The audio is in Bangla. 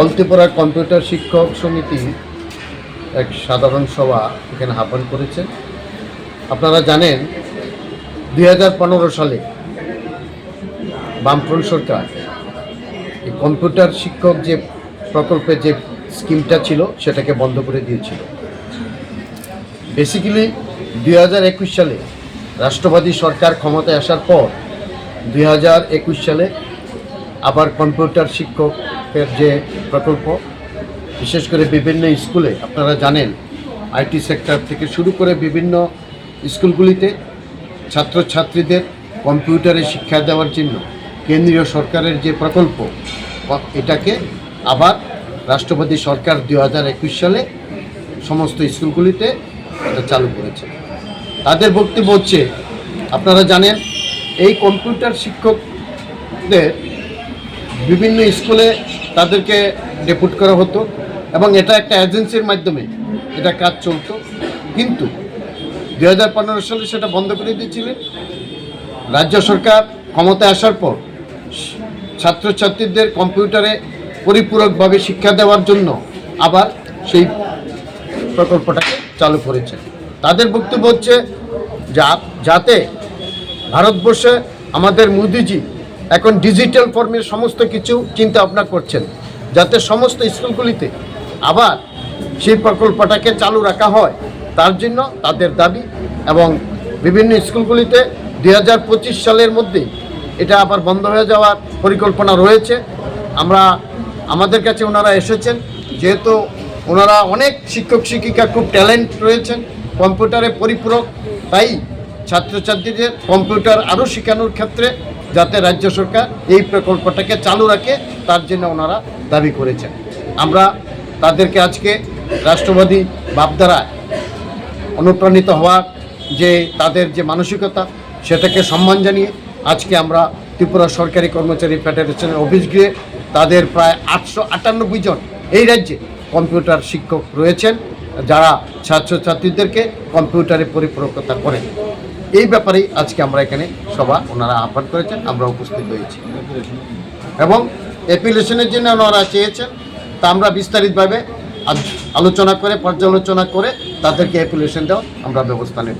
অলতিপাড়া কম্পিউটার শিক্ষক সমিতি এক সাধারণ সভা এখানে আহ্বান করেছেন। আপনারা জানেন, দুই হাজার পনেরো সালে বামফ্রন্ট সরকার কম্পিউটার শিক্ষক যে প্রকল্পের যে স্কিমটা ছিল, সেটাকে বন্ধ করে দিয়েছিল। বেসিক্যালি দুই হাজার একুশ সালে রাষ্ট্রবাদী সরকার ক্ষমতায় আসার পর দুই হাজার একুশ সালে আবার কম্পিউটার শিক্ষকের যে প্রকল্প, বিশেষ করে বিভিন্ন স্কুলে, আপনারা জানেন, আইটি সেক্টর থেকে শুরু করে বিভিন্ন স্কুলগুলিতে ছাত্রছাত্রীদের কম্পিউটারে শিক্ষা দেওয়ার জন্য কেন্দ্রীয় সরকারের যে প্রকল্প, এটাকে আবার রাষ্ট্রপতি সরকার দু হাজার একুশ সালে সমস্ত স্কুলগুলিতে এটা চালু করেছে। তাদের বক্তব্য হচ্ছে, আপনারা জানেন, এই কম্পিউটার শিক্ষকদের বিভিন্ন স্কুলে তাদেরকে ডেপুট করা হতো এবং এটা একটা এজেন্সির মাধ্যমে এটা কাজ চলতো। কিন্তু দু হাজার পনেরো সালে সেটা বন্ধ করে দিয়েছিলেন। রাজ্য সরকার ক্ষমতায় আসার পর ছাত্রছাত্রীদের কম্পিউটারে পরিপূরকভাবে শিক্ষা দেওয়ার জন্য আবার সেই প্রকল্পটাকে চালু করেছে। তাদের বক্তব্য হচ্ছে, যা যাতে ভারতবর্ষে আমাদের মোদিজি এখন ডিজিটাল ফর্মে সমস্ত কিছু চিন্তা ভাবনা করছেন, যাতে সমস্ত স্কুলগুলিতে আবার সেই প্রকল্পটাকে চালু রাখা হয়। তার জন্য তাদের দাবি এবং বিভিন্ন স্কুলগুলিতে দু হাজার পঁচিশ সালের মধ্যেই এটা আবার বন্ধ হয়ে যাওয়ার পরিকল্পনা রয়েছে। আমরা, আমাদের কাছে ওনারা এসেছেন, যেহেতু ওনারা অনেক শিক্ষক শিক্ষিকা খুব ট্যালেন্ট রয়েছেন, কম্পিউটারে পরিপূরক, তাই ছাত্রছাত্রীদের কম্পিউটার আরও শেখানোর ক্ষেত্রে যাতে রাজ্য সরকার এই প্রকল্পটাকে চালু রাখে, তার জন্য ওনারা দাবি করেছেন। আমরা তাদেরকে আজকে রাষ্ট্রবাদী ভাবধারা অনুপ্রাণিত হওয়ার যে তাদের যে মানসিকতা, সেটাকে সম্মান জানিয়ে আজকে আমরা ত্রিপুরা সরকারি কর্মচারী ফেডারেশনের অফিস গিয়ে তাদের প্রায় আটশো আটানব্বই জন এই রাজ্যে কম্পিউটার শিক্ষক রয়েছেন, যারা ছাত্রছাত্রীদেরকে কম্পিউটারে পরিপূরকতা করেন। এই ব্যাপারেই আজকে আমরা এখানে সভা ওনারা আহ্বান করেছেন, আমরা উপস্থিত হয়েছি। এবং অ্যাপিলেশনের জন্য ওনারা চেয়েছেন, তা আমরা বিস্তারিতভাবে আলোচনা করে, পর্যালোচনা করে তাদেরকে অ্যাপিলেশন দেওয়ার আমরা ব্যবস্থা নেব।